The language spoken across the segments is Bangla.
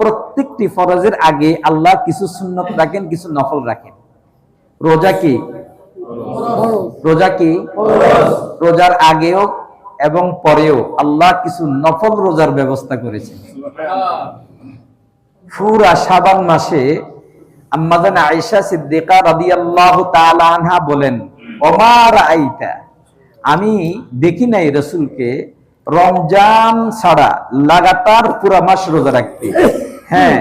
প্রত্যেকটি ফরজের আগে আল্লাহ কিছু সুন্নত রাখেন, কিছু নফল রাখেন। রোজা কি? রোজা কি? রোজার আগেও এবং পরেও আল্লাহ কিছু নফল রোজার ব্যবস্থা করেছেন। ফুরা শাবান মাসে আম্মাদান আয়েশা সিদ্দিকা রাদিয়াল্লাহু তাআলা আনহা বলেন ওমার আইতা আমি দেখি নাই রসুলকে রমজান ছাড়া লাগাতার পুরা মাস রোজা রাখতে। হ্যাঁ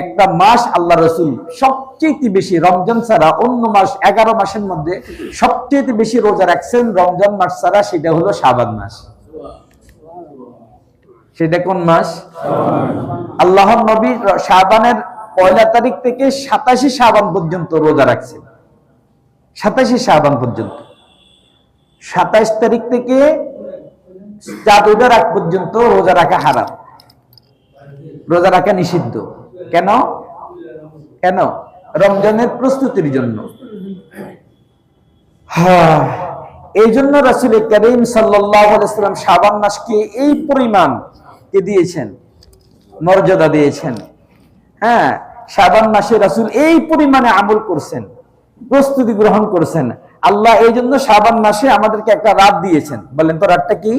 একটা মাস আল্লাহ রসুল সবচেয়ে বেশি রমজান ছাড়া অন্য মাস এগারো মাসের মধ্যে সবচেয়ে বেশি রোজা রাখছেন রমজান মাস ছাড়া সেটা হলো শাবান মাস। সেটা কোন মাস? আল্লাহর নবী শাবানের পয়লা তারিখ থেকে সাতাশি শাবান পর্যন্ত রোজা রাখছেন। সাতাশি শাবান পর্যন্ত। সাতাশ তারিখ থেকে চাঁদ ওঠার আগ পর্যন্ত রোজা রাখা হারাম। রোজা রাখা নিষিদ্ধ। কেন? কেন? রমজানের প্রস্তুতির জন্য। হ্যাঁ, এই জন্য রাসুল করিম সাল্লাম শাবান মাসকে এই পরিমাণ কে দিয়েছেন মর্যাদা দিয়েছেন। হ্যাঁ শাবান মাসে রাসুল এই পরিমাণে আমল করছেন প্রস্তুতি গ্রহণ করছেন। আল্লাহ এই জন্য শাবান মাসে আমাদেরকে একটা রাত দিয়েছেন। বলেন তো রাতটা কি?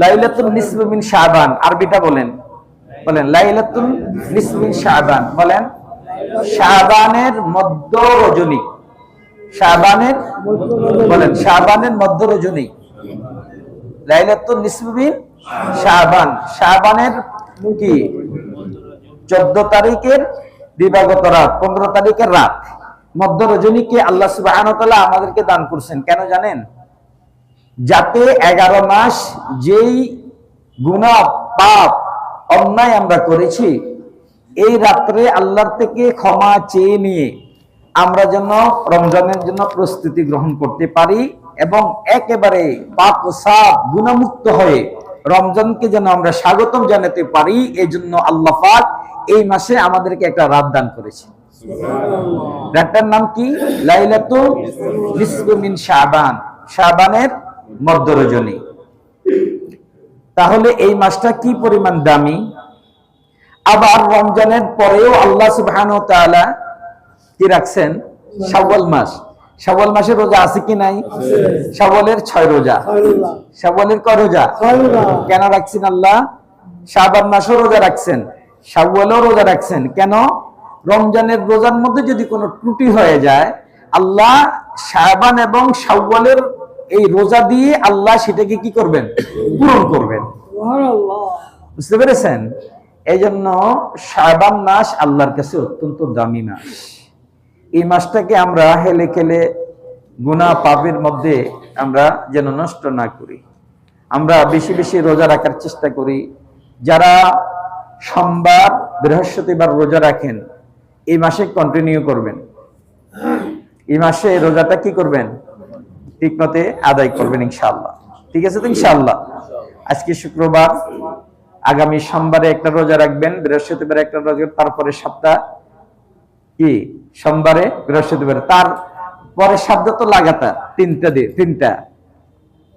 লাইলাতুল নিসমিন শাবান, আরবিটা বলেন। বলেন লাইলাতুল নিসমিন শাবান, বলেন, শাবানের মধ্য রজনী শাবানের, বলেন, শাবানের মধ্য রজনী লাইলাতুল নিসমিন শাবান, শাবানের কি? চোদ্দ তারিখের দিবাগত রাত, পনেরো তারিখের রাত। মধ্য রজনী রজনীকে আল্লাহ সুবাহ আমাদেরকে দান করছেন, কেন জানেন? যাতে এগারো মাস যেই গুণা পাপ অন্যায় আমরা করেছি এই রাত্রে আল্লাহর থেকে ক্ষমা চেয়ে নিয়ে আমরা যেন রমজানের জন্য প্রস্তুতি গ্রহণ করতে পারি এবং একেবারে পাপ ও সাপ গুণামুক্ত হয়ে রমজানকে যেন আমরা স্বাগতম জানাতে পারি এই জন্য আল্লাহ পাক এই মাসে আমাদেরকে একটা রাত দান করেছে। রাতটার নাম কি? লাইলাতুল মিন শাবান রজনী তাহলে এই মাসটা কি পরিমাণ দামি? আবার রমজানের পরেও আল্লাহ সুবহানাহু তাআলা কি রাখছেন? শাওয়াল মাস। শাওয়াল মাসে রোজা আছে কি নাই? শাওয়ালের ছয় রোজা। শাওয়ালের ক রোজা। কেন রাখছেন আল্লাহ? শাবান মাসও রোজা রাখছেন। শাওয়ালও রোজা রাখছেন। কেন? রমজানের রোজার মধ্যে যদি কোনো ত্রুটি হয়ে যায় আল্লাহ শাবান এবং শাওয়ালের এই রোজা দিয়ে আল্লাহ সেটাকে কি করবেন? পূরণ করবেন। বুঝতে পেরেছেন? এই জন্য শাবান মাস আল্লাহর কাছে অত্যন্ত দামি মাস। এই মাসটাকে আমরা হেলে খেলে গুণা পাপের মধ্যে আমরা যেন নষ্ট না করি। আমরা বেশি বেশি রোজা রাখার চেষ্টা করি। যারা সোমবার বৃহস্পতিবার রোজা রাখেন এই মাসে কন্টিনিউ করবেন। এই মাসে রোজাটা কি করবেন? ঠিক মতে আদায় করবেন ইনশাআল্লাহ। ঠিক আছে তো ইনশাআল্লাহ? আজকে শুক্রবার, আগামী সোমবারে একটা রোজা রাখবেন, বৃহস্পতিবার একটা রোজা তারপরে সপ্তাহ কি? সোমবারে, বৃহস্পতিবার। তার পরে শব্দ তো লাগাতার, তিনটা দিয়ে তিনটা।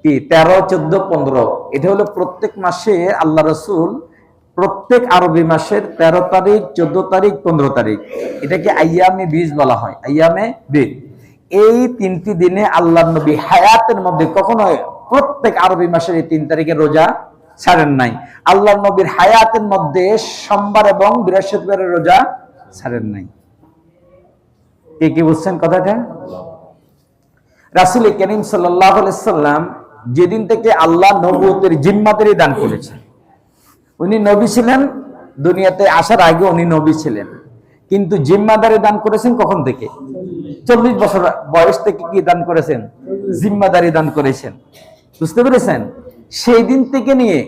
কি? তেরো, চোদ্দ, পনেরো। এটা হলো প্রত্যেক মাসে আল্লাহ রসুল প্রত্যেক আরবি মাসের তেরো তারিখ, চোদ্দ তারিখ, পনেরো তারিখ। এটাকে আইয়ামে বীজ বলা হয় আইয়ামে বীজ। এই তিনটি দিনে আল্লাহ নবী হায়াতের মধ্যে কখনো প্রত্যেক আরবি মাসের এই তিন তারিখে রোজা ছাড়েন নাই। আল্লাহ নবীর হায়াতের মধ্যে সোমবার এবং বৃহস্পতিবারের রোজা ছাড়েন নাই। কে কি বুঝছেন কথাটা? রাসুল করিম সাল্লাম যেদিন থেকে আল্লাহ নবুতের জিম্মাদারি দান করেছেন, উনি নবী ছিলেন, দুনিয়াতে আসার আগে উনি নবী ছিলেন। কিন্তু জিম্মাদারি দান করেছেন কখন থেকে? চল্লিশ বছর বয়স থেকে কি দান করেছেন? জিম্মাদারি দান করেছেন। বুঝতে পেরেছেন? সেই দিন থেকে নিয়ে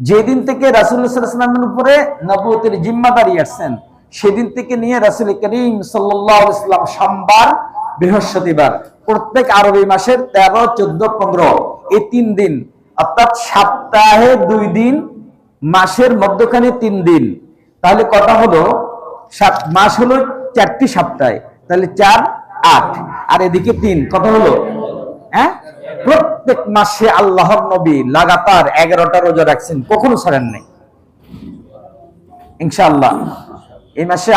যেদিন থেকে রাসুল্লাহামের উপরে নবুতের জিম্মাদারি আসছেন সেদিন থেকে নিয়ে রাসুল করিম সাল্লাম সোমবার, বৃহস্পতিবার, প্রত্যেক আরবি মাসের তেরো, চোদ্দ, পনেরো, এই তিন দিন, অর্থাৎ সপ্তাহে দুই দিন, মাসের মধ্যখানে তিন দিন। তাহলে কথা হলো, সাত, মাস হলো চারটি সপ্তাহে, তাহলে চার আট। আর এদিকে তিন, কত হলো? হ্যাঁ? প্রত্যেক মাসে আল্লাহর নবী লাগাতার এগারোটা রোজা রাখছেন, কখনো ছাড়েন নাই। ইনশাআল্লাহ। এই মাসে